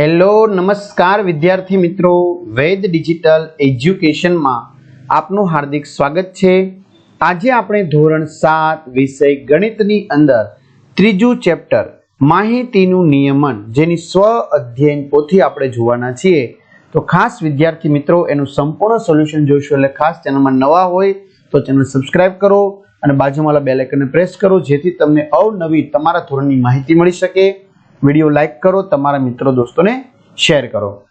Hello, નમસ્કાર વિદ્યાર્થી મિત્રો. વેદ ડિજિટલ એજ્યુકેશનમાં આપનું હાર્દિક સ્વાગત છે. આજે આપણે ધોરણ સાત વિષય ગણિતની અંદર ત્રીજું ચેપ્ટર માહિતીનું નિયમન, જેની સ્વ અધ્યયન પોથી આપણે જોવાના છીએ. તો ખાસ વિદ્યાર્થી મિત્રો, એનું સંપૂર્ણ સોલ્યુશન જોઈશું એટલે ખાસ ચેનલમાં નવા હોય તો ચેનલ સબસ્ક્રાઇબ કરો અને બાજુમાં બેલ આઇકનને પ્રેસ કરો, જેથી તમને અવનવી તમારા ધોરણની માહિતી મળી શકે. વીડિયો લાઈક કરો, તમારા મિત્રો દોસ્તોને શેર કરો.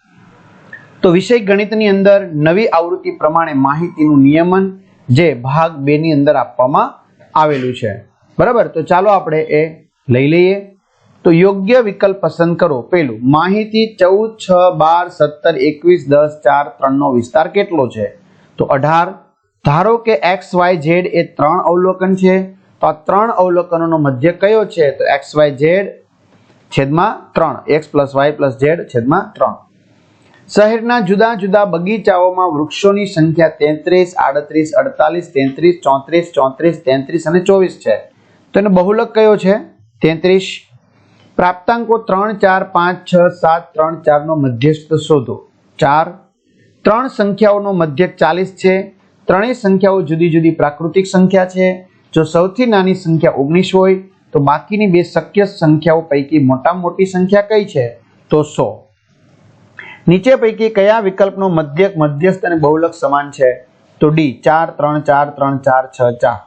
તો વિષય ગણિતની અંદર નવી આવૃત્તિ પ્રમાણે માહિતીનું નિયમન જે ભાગ બે ની અંદર આપવામાં આવેલું છે. બરાબર? તો ચાલો આપણે એ લઈ લઈએ. તો યોગ્ય વિકલ્પ પસંદ કરો. પેલું માહિતી ચૌદ, છ, બાર, સત્તર, એકવીસ, દસ, ચાર ત્રણનો વિસ્તાર કેટલો છે? તો અઢાર, ધારો કે એક્સ, વાય, ઝેડ એ ત્રણ અવલોકન છે, તો આ ત્રણ અવલોકનોનો મધ્ય કયો છે? તો એક્સ, વાય, ઝેડ છેદમાં ત્રણ. X plus y plus z છેદમાં ત્રણ. શહેરના જુદા જુદા બગીચાઓમાં વૃક્ષોની સંખ્યા તેત્રીસ, આડત્રીસ, અડતાલીસ, તેત્રીસ, ચોત્રીસ ચોત્રીસ, તેત્રીસ અને ચોવીસ છે. તો એનો બહુલક કયો છે? તેત્રીસ. પ્રાપ્તાંકો ત્રણ, ચાર, પાંચ, છ, સાત, ત્રણ, ચારનો મધ્યસ્થ શોધો. ચાર. ત્રણ સંખ્યાઓનો મધ્યક ચાલીસ છે. ત્રણેય સંખ્યાઓ જુદી જુદી પ્રાકૃતિક સંખ્યા છે. જો સૌથી નાની સંખ્યા ઓગણીસ હોય તો બાકીની બે શક્ય સંખ્યાઓ પૈકી મોટામાં મોટી સંખ્યા કઈ છે? તો સો. નીચે પૈકી કયા વિકલ્પનો મધ્યક, મધ્યસ્થ અને બહુલક સમાન છે? તો ડી, ચાર, ત્રણ ચાર ત્રણ, ચાર, છ, ચાર.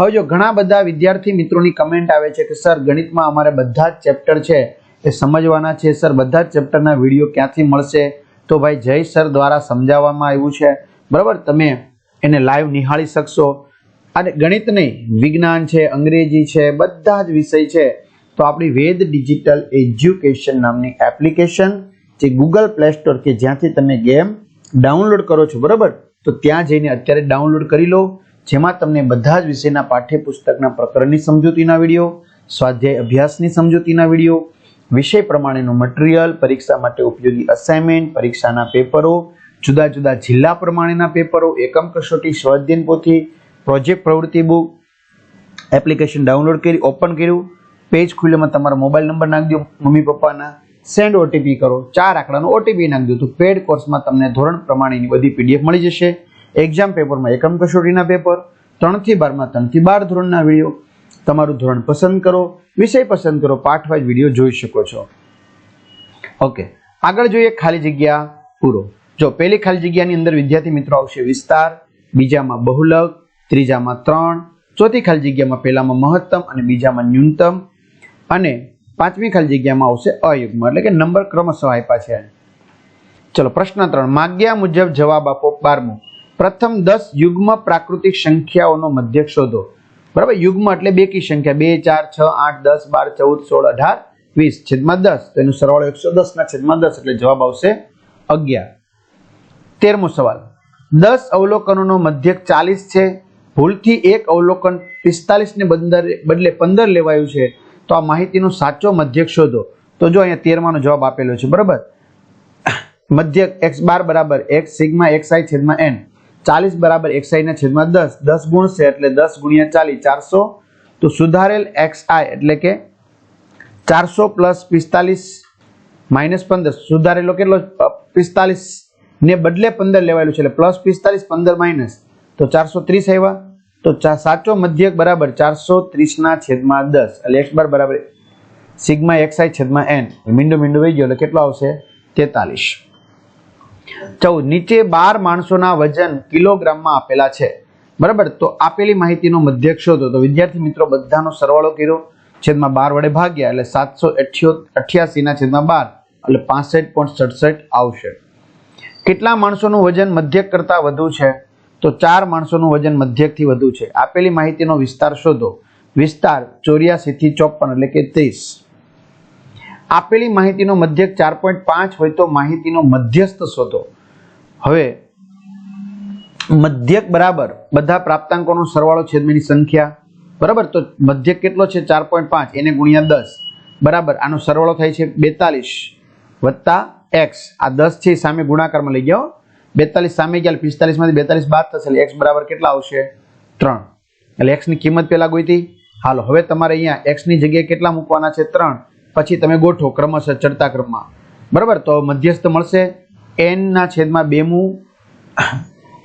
હવે જો ઘણા બધા વિદ્યાર્થી મિત્રોની કમેન્ટ આવે છે કે, સર, ગણિતમાં અમારે બધા જ ચેપ્ટર છે, એ સમજવાના છે, સર, બધા જ ચેપ્ટરના વીડિયો ક્યાંથી મળશે? તો ભાઈ જય સર દ્વારા સમજાવવામાં આવ્યું છે. બરાબર? તમે એને લાઈવ નિહાળી શકશો. અને ગણિત નહીં, વિજ્ઞાન છે, અંગ્રેજી છે, બધા જ વિષય છે. તો આપણી વેદ ડિજિટલ એજ્યુકેશન નામની એપ્લિકેશન જે ગૂગલ પ્લે સ્ટોર કે જ્યાંથી તમે ગેમ ડાઉનલોડ કરો છો, બરાબર? તો ત્યાં જઈને અત્યારે ડાઉનલોડ કરી લો. જેમાં તમને બધા જ વિષયના પાઠ્યપુસ્તકના પ્રકરણની સમજૂતીના વીડિયો, સ્વાધ્યાય અભ્યાસની સમજૂતીના વીડિયો, વિષય પ્રમાણેનું મટીરિયલ, પરીક્ષા માટે ઉપયોગી અસાઇનમેન્ટ પરીક્ષાના પેપરો, જુદા જુદા જિલ્લા પ્રમાણેના પેપરો, એકમ કસોટી સ્વાધ્યન પોથી પ્રોજેક્ટ પ્રવૃત્તિ બુક, એપ્લિકેશન ડાઉનલોડ કરી, ઓપન કર્યું. પેજ ખુલ્લેમાં તમારો મોબાઈલ નંબર નાખી દો, મમ્મી પપ્પાના. સેન્ડ ઓટીપી કરો. ચાર આંકડાનો ઓટીપી નાખી દો. તો પેડ કોર્સમાં તમને ધોરણ પ્રમાણેની બધી પીડીએફ મળી જશે. એક્ઝામ પેપરમાં એકમ કસોટીના પેપર ત્રણથી બારમાં, ત્રણથી બાર ધોરણના વીડિયો તમારું ધોરણ પસંદ કરો, વિષય પસંદ કરો, પાઠ વાઇઝ વીડિયો જોઈ શકો છો. ઓકે આગળ જોઈએ ખાલી જગ્યા પૂરો. જો પહેલી ખાલી જગ્યાની અંદર વિદ્યાર્થી મિત્રો આવશે વિસ્તાર, બીજામાં બહુલક ત્રીજામાં ત્રણ, ચોથી ખાલી જગ્યામાં પહેલામાં મહત્તમ અને બીજામાં ન્યૂનતમ. અને પાંચમી ખાલી જગ્યામાં આવશે અયુગ્મ, એટલે કે નંબર ક્રમશઃ આપ્યા છે. ચલો, પ્રશ્ન ત્રણ. માગ્યા મુજબ જવાબ આપો. બારમું. પ્રથમ દસ યુગ્મ પ્રાકૃતિક સંખ્યાઓનો મધ્યક શોધો. બરાબર? યુગ્મ એટલે બેકી સંખ્યા. બે, ચાર, છ, આઠ, દસ, બાર, ચૌદ, સોળ, અઢાર, વીસ. છેદમાં દસ. તો એનું સરવાળો એકસો દસ ના છેદમાં દસ, એટલે જવાબ આવશે અગિયાર. તેરમો સવાલ. દસ અવલોકનોનો મધ્યક ચાલીસ છે. ભૂલથી એક અવલોકન પિસ્તાલીસને બંદર બદલે પંદર લેવાયું છે, તો આ માહિતીનો સાચો મધ્યક શોધો. તો જો અહીંયા તેરમાનો જવાબ આપેલો છે, બરાબર? મધ્યક એક્સ બાર બરાબર એક્સ સિગ્મા એક્સ આઈ છેદમાં એન. ચાલીસ બરાબર એક્સ આઈના છેદમાં દસ. દસ ગુણશે એટલે દસ ગુણ્યા ચાલીસ, ચારસો. તો સુધારેલ એક્સ આઈ એટલે કે ચારસો પ્લસ પિસ્તાલીસ માઇનસ પંદર. સુધારેલો કેટલો? પિસ્તાલીસ ને બદલે પંદર લેવાયેલું છે, એટલે પ્લસ પિસ્તાલીસ, પંદર માઇનસ. તો ચારસો ત્રીસ આવ્યા. તો સાચો મધ્યક બરાબર ચારસો ત્રીસના છેદમાં દસ. એટલે એક્સ બાર બરાબર સિગ્મા એક્સ આઈ છેદમાં એન. મીંડું મીંડું વહી ગયો, એટલે કેટલો આવશે? તેતાલીસ. ચૌદ. નીચે બાર માણસોના વજન કિલોગ્રામમાં આપેલા છે. બરાબર? તો આપેલી માહિતીનો મધ્યક શોધો. તો વિદ્યાર્થી મિત્રો, બધાનો સરવાળો કર્યો. છેદમાં બાર વડે ભાગ્યા, એટલે સાતસો અઠ્યો ના છેદમાં બાર. એટલે પાસઠ પોઈન્ટ સડસઠ આવશે. કેટલા માણસોનું વજન મધ્યક કરતા વધુ છે? તો ચાર માણસોનું વજન મધ્યકથી વધુ છે. આપેલી માહિતીનો વિસ્તાર શોધો. વિસ્તાર ચોર્યાસીથી ચોપ્પન એટલે કે ત્રીસ. આપેલી માહિતીનો મધ્યક ચાર પોઈન્ટ પાંચ હોય તો માહિતીનો મધ્યસ્થ શોધો. હવે, મધ્યક બરાબર બધા પ્રાપ્તાંકોનો સરવાળો છેદમીની સંખ્યા. બરાબર? તો મધ્યક કેટલો છે? ચાર પોઈન્ટ પાંચ. એને ગુણ્યા દસ. બરાબર? આનો સરવાળો થાય છે બેતાલીસ વત્તા એક્સ. આ દસ છે સામે ગુણાકારમાં લઈ ગયો બેતાલીસ સામે ગયા, પિસ્તાલીસમાંથી બેતાલીસ બાદ થશે, એટલે એક્સ બરાબર કેટલા આવશે? ત્રણ. એટલે એક્સની કિંમત પહેલા ગોઈતી હાલો, હવે તમારે અહીંયા એક્સની જગ્યાએ કેટલા મૂકવાના છે? ત્રણ. પછી તમે ગોઠવો, ક્રમશઃ ચડતા ક્રમમાં બરાબર? તો મધ્યસ્થ મળશે એનના છેદમાં બેમું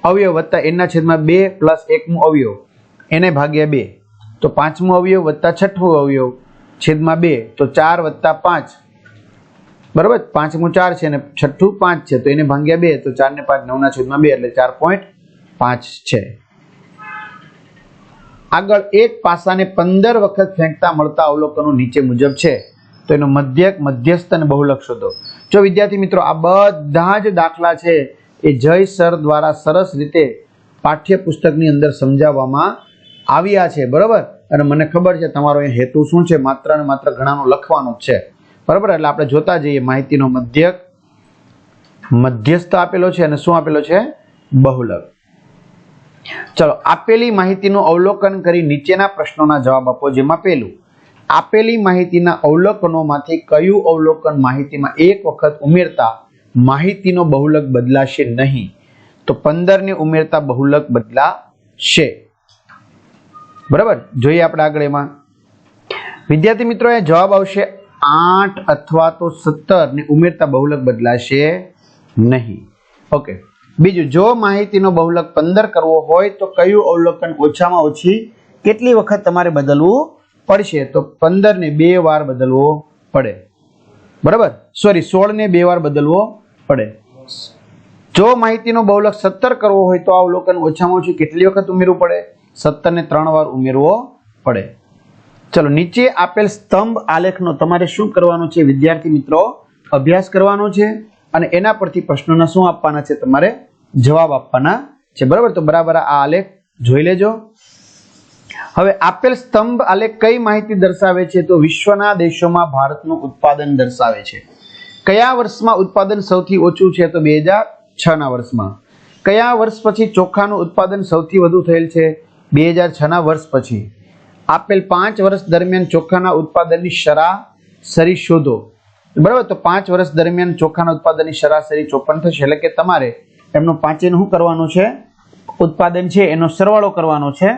અવયવ વત્તા એનના છેદમાં બે પ્લસ એકમું અવયવ. એને ભાગ્યા બે. તો પાંચમું અવયવ વત્તા છઠ્ઠું અવયવ છેદમાં બે. તો ચાર વત્તા પાંચ. બરાબર? પાંચમું ચાર છે અને છઠ્ઠું પાંચ છે, તો એને ભાંગ્યા બે, તો ચાર ને પાંચ, નવના છેદમાં બે, એટલે ચાર પોઈન્ટ પાંચ છે. આગળ એક પાસાને પંદર વખત ફેંકતા મળતા અવલોકનો નીચે મુજબ છે. તો એનો મધ્યક, મધ્યસ્થ અને બહુલક શોધો. જો વિદ્યાર્થી મિત્રો, આ બધા જ દાખલા છે, એ જય સર દ્વારા સરસ રીતે પાઠ્યપુસ્તકની અંદર સમજાવવામાં આવ્યા છે. બરાબર? અને મને ખબર છે, તમારો એ હેતુ શું છે? માત્ર ને માત્ર ઘણાનો લખવાનો છે. બરાબર? એટલે આપણે જોતા જઈએ માહિતીનો મધ્યક. મધ્યસ્થ આપેલો છે અને શું આપેલો છે? બહુલક. ચલો, આપેલી માહિતીનું અવલોકન કરી નીચેના પ્રશ્નોના જવાબ આપો, જેમાં પહેલું, આપેલી માહિતીના અવલોકનોમાંથી કયું અવલોકન માહિતીમાં એક વખત ઉમેરતા માહિતીનો બહુલક બદલાશે નહીં? તો પંદર ને ઉમેરતા બહુલક બદલાશે. બરાબર? જોઈએ આપણે આગળ એમાં. વિદ્યાર્થી મિત્રો જવાબ આવશે આઠ અથવા તો સત્તર ને ઉમેરતા બહુલક બદલાશે નહીં. ઓકે બીજું, જો માહિતીનો બહુલક પંદર કરવો હોય, તો કયું અવલોકન ઓછામાં ઓછી કેટલી વખત તમારે બદલવું પડશે? તો પંદર ને બે વાર બદલવો પડે. બરાબર? સોરી સોળ ને બે વાર બદલવો પડે. જો માહિતીનો બહુલક સત્તર કરવો હોય, તો આ અવલોકન ઓછામાં ઓછી કેટલી વખત ઉમેરવું પડે? સત્તર ને ત્રણ વાર ઉમેરવો પડે. ચલો, નીચે આપેલ સ્તંભ આલેખનો તમારે શું કરવાનું છે, વિદ્યાર્થી મિત્રો? અભ્યાસ કરવાનો છે અને એના પરથી પ્રશ્નોના શું આપવાના છે, તમારે જવાબ આપવાના છે. બરાબર? તો બરાબર આ આલેખ જોઈ લેજો. હવે આપેલ સ્તંભ આલેખ કઈ માહિતી દર્શાવે છે? તો વિશ્વના દેશોમાં ભારતનું ઉત્પાદન દર્શાવે છે. કયા વર્ષમાં ઉત્પાદન સૌથી ઓછું છે? તો બે હજાર છના વર્ષમાં. કયા વર્ષ પછી ચોખાનું ઉત્પાદન સૌથી વધુ થયેલ છે? બે હજાર છના વર્ષ પછી. આપેલ પાંચ વર્ષ દરમિયાન ચોખાના ઉત્પાદનની સરાસરી શોધો. બરાબર? તો પાંચ વર્ષ દરમિયાન ચોખાના ઉત્પાદનની સરાસરી ચોપન થશે. એટલે કે તમારે એમનું પાંચેનું શું કરવાનું છે? ઉત્પાદન છે, એનો સરવાળો કરવાનો છે.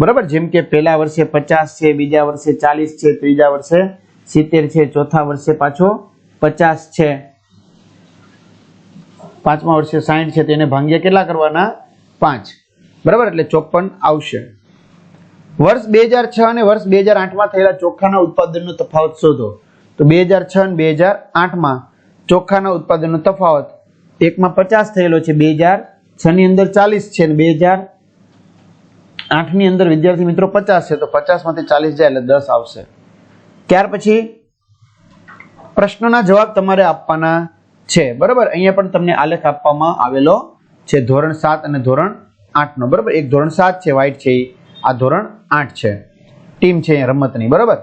બરાબર? જેમ કે પહેલા વર્ષે પચાસ છે, બીજા વર્ષે ચાલીસ છે, ત્રીજા વર્ષે સિત્તેર છે, ચોથા વર્ષે પાછો પચાસ છે. પાંચમા વર્ષે સાઠ છે તેને ભાંગ્યા કેટલા કરવાના? પાંચ. બરાબર? એટલે ચોપન આવશે. વર્ષ બે હજાર છ અને વર્ષ બે હજાર આઠમાં થયેલા ચોખાના ઉત્પાદનનો તફાવત શોધો. તો બે હજાર છ અને બે હજાર આઠમાં ચોખાના ઉત્પાદનનો તફાવત એકમાં પચાસ થયેલો છે, બે હજાર છ ની અંદર ચાલીસ છે અને બે હજાર આઠની અંદર વિદ્યાર્થી મિત્રો પચાસ છે. તો પચાસમાંથી ચાલીસ જાય એટલે દસ આવશે. ત્યાર પછી પ્રશ્નના જવાબ તમારે આપવાના છે. બરાબર? અહીંયા પણ તમને આલેખ આપવામાં આવેલો છે, ધોરણ સાત અને ધોરણ આઠનો. બરાબર? એક ધોરણ સાત છે વ્હાઇટ છે. આ ધોરણ આઠ છે. ટીમ છે રમતની, બરાબર?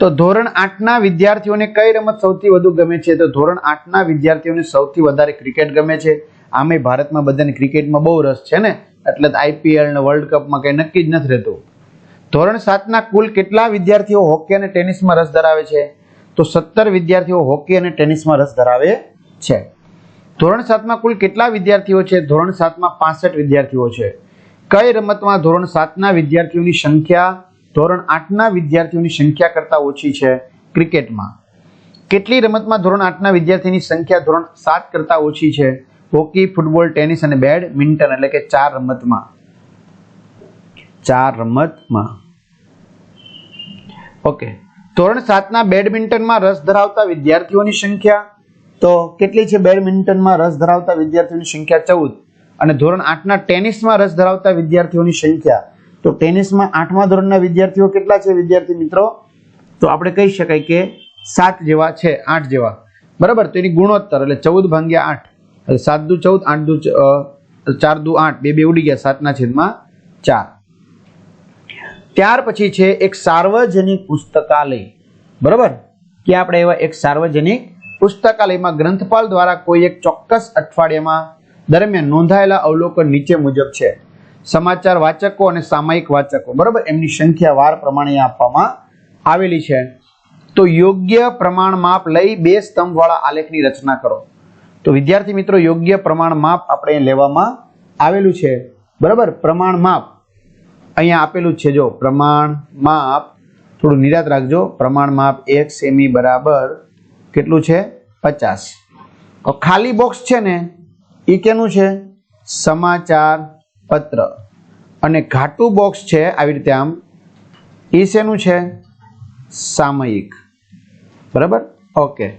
તો ધોરણ આઠના વિદ્યાર્થીઓને કઈ રમત સૌથી વધુ ગમે છે? તો ધોરણ આઠના વિદ્યાર્થીઓને સૌથી વધારે ક્રિકેટ ગમે છે. આમે ભારતમાં બધાને ક્રિકેટમાં બહુ રસ છે ને? એટલે આઈપીએલ ને વર્લ્ડ કપમાં કંઈ નક્કી જ નથી રહેતું. ધોરણ સાતના કુલ કેટલા વિદ્યાર્થીઓ હોકી અને ટેનિસમાં રસ ધરાવે છે? તો સત્તર વિદ્યાર્થીઓ હોકી અને ટેનિસમાં રસ ધરાવે છે. ધોરણ સાતમાં કુલ કેટલા વિદ્યાર્થીઓ છે? ધોરણ સાતમાં પાસઠ વિદ્યાર્થીઓ છે. કઈ રમતમાં ધોરણ સાતના વિદ્યાર્થીઓની સંખ્યા, ધોરણ આઠના વિદ્યાર્થીઓની સંખ્યા કરતાં ઓછી છે ક્રિકેટમાં? કેટલી રમતમાં ધોરણ આઠના વિદ્યાર્થીની સંખ્યા ધોરણ સાત કરતાં ઓછી છે? હોકી, ફૂટબોલ, ટેનિસ અને બેડમિન્ટન એટલે કે ચાર રમતમાં. ચાર રમતમાં. ઓકે. ધોરણ સાતના બેડમિન્ટનમાં રસ ધરાવતા વિદ્યાર્થીઓની સંખ્યા? તો કેટલી છે બેડમિન્ટનમાં રસ ધરાવતા વિદ્યાર્થીઓની સંખ્યા ચૌદ? અને ધોરણ આઠના ટેનિસમાં રસ ધરાવતા વિદ્યાર્થીઓની સંખ્યા. તો ટેનિસમાં આઠમા ધોરણના વિદ્યાર્થીઓ કેટલા છે વિદ્યાર્થી મિત્રો? તો આપણે કહી શકાય કે સાત જેવા છે, આઠ જેવા. બરાબર? તો એની ગુણોત્તર એટલે ચૌદ ભાંગ્યા આઠ. સાત દુ ચૌદ, આઠ દુ ચાર દુ આઠ. બે બે ઉડી ગયા, સાતના છેદમાં ચાર. ત્યાર પછી છે એક સાર્વજનિક પુસ્તકાલય. બરાબર? કે આપણે એવા એક સાર્વજનિક પુસ્તકાલયમાં ગ્રંથપાલ દ્વારા કોઈ એક ચોક્કસ અઠવાડિયામાં દરમિયાન નોંધાયેલા અવલોકન નીચે મુજબ છે. સમાચાર વાચકો અને સામાયિક વાચકો, બરાબર? એમની સંખ્યા વાર પ્રમાણે આપવામાં આવેલી છે. તો યોગ્ય પ્રમાણ માપ લઈ બે સ્તંભવાળા આલેખની રચના કરો. તો વિદ્યાર્થી મિત્રો, યોગ્ય પ્રમાણ માપ આપણે લેવામાં આવેલું છે. બરાબર? પ્રમાણ માપ. અહીંયા આપેલું છે, જો, પ્રમાણ માપ. થોડું નિરાત રાખજો. પ્રમાણ માપ એક સેમી બરાબર કેટલું છે? પચાસ. ખાલી બોક્સ છે ને એ કેનું છે? સમાચાર પત્ર. અને ઘાટું બોક્સ છે આવી રીતે આમ. એ શેનું છે? સામયિક. બરાબર? ઓકે.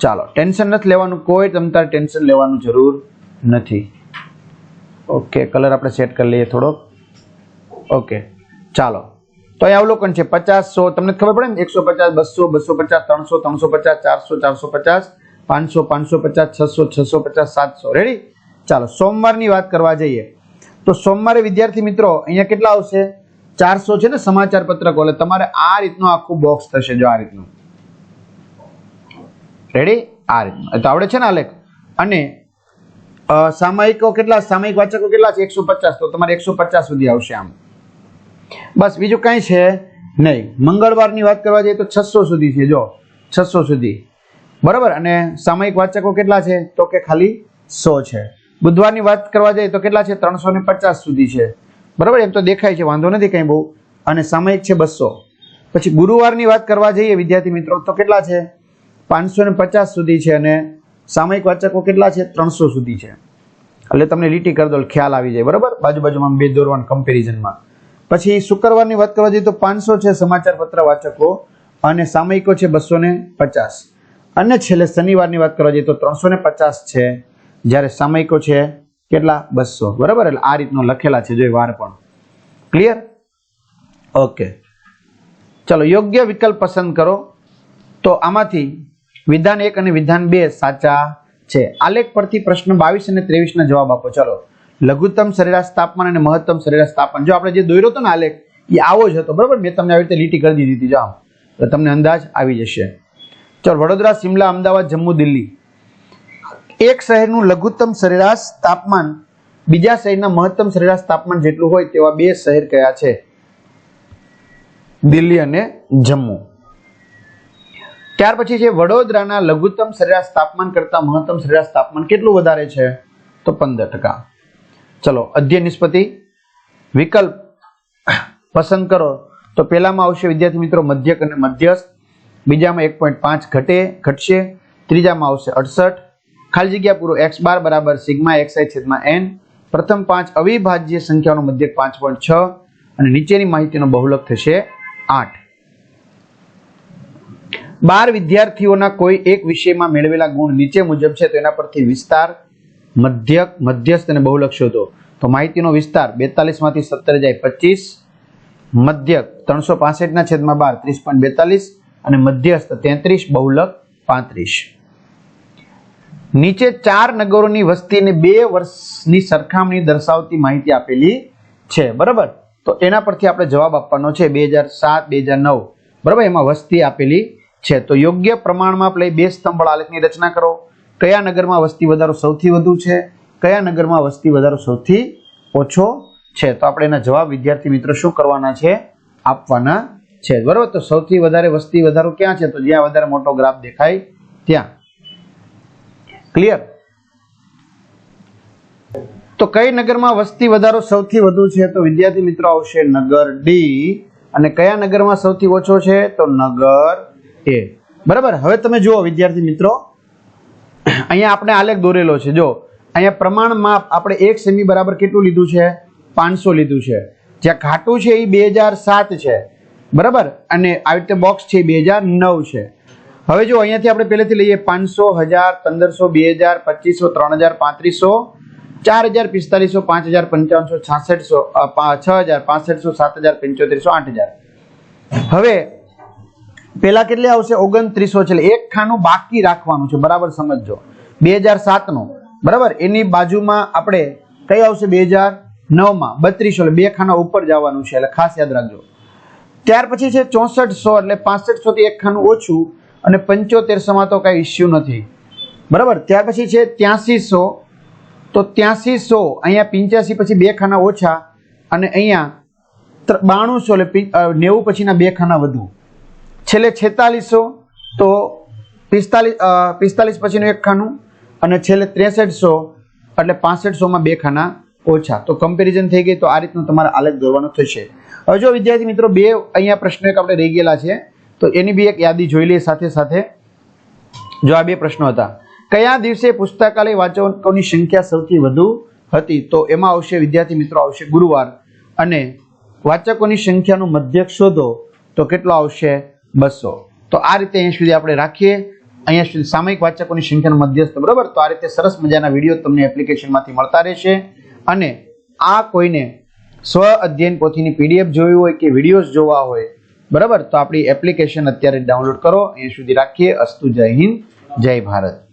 ચાલો, ટેન્શન નથી લેવાનું કોઈ, તમ તારે ટેન્શન લેવાનું જરૂર નથી. ઓકે, કલર આપણે સેટ કરી લઈએ થોડોક. ઓકે, ચાલો. તો અહીં અવલોકન છે પચાસ સો. તમને ખબર પડે ને, એકસો પચાસ, બસો બસો પચાસ, ત્રણસો ત્રણસો પચાસ, ચારસો ચારસો પચાસ? પાંચસો પાંચસો પચાસ, છસો છસો પચાસ, સાતસો. રેડી ચાલો, સોમવારની વાત કરવા જઈએ. તો સોમવારે, વિદ્યાર્થી મિત્રો, અહીંયા કેટલા આવશે? ચારસો છે ને સમાચાર પત્રકો. એટલે તમારે આ રીતનું આખું બોક્સ થશે જો આ રીતનું. રેડી આ રીતનું. તો આવડે છે ને આલેખ અને સામાયિકો કેટલા? સામાયિક વાચકો કેટલા છે? એકસો પચાસ. તો તમારે એકસો પચાસ સુધી આવશે આમ. બસ, બીજું કાંઈ છે નહીં. મંગળવારની વાત કરવા જઈએ તો છસો સુધી છે, જો. છસો સુધી. બરાબર? અને સામયિક વાચકો કેટલા છે? તો કે ખાલી સો છે. બુધવારની વાત કરવા જઈએ તો કેટલા છે? ત્રણસો ને પચાસ સુધી છે. બરાબર? એમ તો દેખાય છે, વાંધો નથી કંઈ બહુ. અને સામયિક છે બસો. પછી ગુરુવારની વાત કરવા જઈએ, વિદ્યાર્થી મિત્રો, તો કેટલા છે? પાંચસો ને પચાસ સુધી છે અને સામયિક વાચકો કેટલા છે? ત્રણસો સુધી છે. એટલે તમને લીટી કરી દો ખ્યાલ આવી જાય, બરાબર? બાજુ બાજુમાં બે દોરવાનું કમ્પેરિઝનમાં પછી શુક્રવારની વાત કરવા જઈએ તો પાંચસો છે સમાચાર પત્ર વાચકો અને સામયિકો છે બસો ને પચાસ. અને છેલ્લે શનિવારની વાત કરવા જઈએ તો ત્રણસો પચાસ છે. જ્યારે સામયિકો છે, કેટલા? બસો. બરાબર? એટલે આ રીતનો લખેલા છે, જો વાર પણ. ક્લિયર ઓકે ચલો, યોગ્ય વિકલ્પ પસંદ કરો. તો આમાંથી વિધાન એક અને વિધાન બે સાચા છે. આલેખ પરથી પ્રશ્ન બાવીસ અને ત્રેવીસ ના જવાબ આપો. ચલો. લઘુત્તમ સરેરાશ તાપમાન અને મહત્તમ સરેરાશ તાપમાન. જો આપણે જે દોર્યો હતો ને આલેખ, એ આવો જ હતો. બરાબર? મેં તમને આવી રીતે લીટી કરી દીધી હતી. જાઓ. તો તમને અંદાજ આવી જશે. ચલો, વડોદરા સિમલા અમદાવાદ, જમ્મુ, દિલ્હી. એક શહેરનું લઘુત્તમ સરેરાશ તાપમાન બીજા શહેરના મહત્તમ સરેરાશ તાપમાન જેટલું હોય તેવા બે શહેર કયા છે? દિલ્હી અને જમ્મુ. ત્યાર પછી છે વડોદરાના લઘુત્તમ સરેરાશ તાપમાન કરતા મહત્તમ સરેરાશ તાપમાન કેટલું વધારે છે? તો પંદર ટકા. ચલો, અધ્યય નિષ્પતિ વિકલ્પ પસંદ કરો. તો પહેલામાં આવશે વિદ્યાર્થી મિત્રો મધ્યક અને મધ્યસ્થ. બીજામાં એક પોઈન્ટ પાંચ ઘટે, ઘટશે. ત્રીજામાં આવશે અડસઠ. ખાલી જગ્યા પૂરો એક્સ બાર બરાબર સિગ્મા એક્સ આઈ છેદમાં એન. પ્રથમ પાંચ અવિભાજ્ય સંખ્યાનો મધ્યક પાંચ પોઈન્ટ છ અને નીચેની માહિતીનો બહુલક થશે આઠ. બાર વિદ્યાર્થીઓના કોઈ એક વિષયમાં મેળવેલા ગુણ નીચે મુજબ છે, તો એના પરથી વિસ્તાર, મધ્યક, મધ્યસ્થ અને બહુલક શોધો. તો માહિતીનો વિસ્તાર બેતાલીસમાંથી સત્તર જાય પચીસ. મધ્યક ત્રણસો પાસઠના છેદમાં બાર, ત્રીસ પોઈન્ટ બેતાલીસ. અને મધ્યસ્થ તેત્રીસ, બહુલક પાંત્રીસ. નીચે ચાર નગરોની વસ્તીને બે વર્ષની સરખામણી દર્શાવતી માહિતી આપેલી છે. બરાબર? તો એના પરથી આપણે જવાબ આપવાનો છે બે હજાર સાત, બે હજાર નવ. બરાબર? એમાં વસ્તી આપેલી છે. તો યોગ્ય પ્રમાણમાં આપણે બે સ્તંભ આલેખની રચના કરો. કયા નગરમાં વસ્તી વધારો સૌથી વધુ છે? કયા નગરમાં વસ્તી વધારો સૌથી ઓછો છે? તો આપણે એના જવાબ વિદ્યાર્થી મિત્રો શું કરવાના છે? આપવાના છે બરાબર? તો સૌથી વધારે વસ્તી વધારો ક્યાં છે? તો જ્યાં વધારે મોટો ગ્રાફ દેખાય ત્યાં. ક્લિયર તો કઈ નગરમાં વસ્તી વધારો સૌથી વધુ છે? તો વિદ્યાર્થી મિત્રો આવશે નગર ડી અને કયા નગરમાં સૌથી ઓછો છે? તો નગર એ બરાબર? હવે તમે જુઓ વિદ્યાર્થી મિત્રો. અહીંયા આપણે આલેખ દોરેલો છે. જો, અહીંયા પ્રમાણ માપ આપણે એક સેમી બરાબર કેટલું લીધું છે? પાંચસો લીધું છે. જ્યાં ઘાટું છે એ બે છે. બરાબર? અને આવી રીતે બોક્સ છે બે હજાર નવ છે. હવે જો અહીંયાથી આપણે પહેલેથી લઈએ પાંચસો, હજાર, પંદરસો, બે હજાર, પચીસો, ત્રણ હજાર, પાંત્રીસો, ચાર હજાર, પિસ્તાલીસો, પાંચ હજાર, પંચાવનસો, છાસઠસો છ હજાર, પાસઠસો, સાત હજાર, પંચોતેરસો, આઠ હજાર. હવે પેલા કેટલી આવશે? ઓગણત્રીસો છે. એક ખાનું બાકી રાખવાનું છે. બરાબર સમજજો. બે હજાર સાતનું. બરાબર? એની બાજુમાં આપણે કઈ આવશે? બે હજાર નવમાં. બત્રીસો. એટલે બે ખાના ઉપર જવાનું છે. એટલે ખાસ યાદ રાખજો. ત્યાર પછી છે ચોસઠસો એટલે પાસઠસો થી એક ખાનું ઓછું અને પંચોતેરસોમાં તો કાંઈ ઇસ્યુ નથી. બરાબર? ત્યાર પછી છે ત્યાસીસો તો ત્યાસીસો અહીંયા પિંચ્યાસી પછી બે ખાના ઓછા અને અહીંયા બાણુંસો એટલે પી- અ, નેવું પછીના બે ખાના વધુ. છેલ્લે છેતાલીસો તો પિસ્તાલીસ પિસ્તાલીસ પછીનું એક ખાનું અને છેલ્લે ત્રેસઠસો એટલે પાસઠસોમાં બે ખાના ઓછા. તો કમ્પેરિઝન થઈ ગઈ તો આ રીતનું તમારે આલેખ દોરવાનો થશે. હવે જો વિદ્યાર્થી મિત્રો બે અહીંયા પ્રશ્નો એક આપણે રહી ગયેલા છે, તો એની બી એક યાદી જોઈ લઈએ સાથે સાથે. જો આ બે પ્રશ્નો હતા, કયા દિવસે પુસ્તકાલય વાચકોની સંખ્યા સૌથી વધુ હતી? તો એમાં આવશે, વિદ્યાર્થી મિત્રો, આવશે ગુરુવાર. અને વાચકોની સંખ્યાનું મધ્યક શોધો, તો કેટલો આવશે? બસો. તો આ રીતે અહીંયા સુધી આપણે રાખીએ. અહીંયા સુધી સામયિક વાચકોની સંખ્યાનું મધ્યસ્થ, બરોબર? તો આ રીતે સરસ મજાના વીડિયો તમને એપ્લિકેશનમાંથી મળતા રહેશે. અને આ કોઈને સ્વ અધ્યયન પોથીની પીડીએફ જોવી હોય કે વિડીયોઝ જોવા હોય, બરાબર? તો આપણી એપ્લિકેશન અત્યારે ડાઉનલોડ કરો, અહીંયા સુધી રાખીએ. અસ્તુ જય હિન્દ, જય ભારત.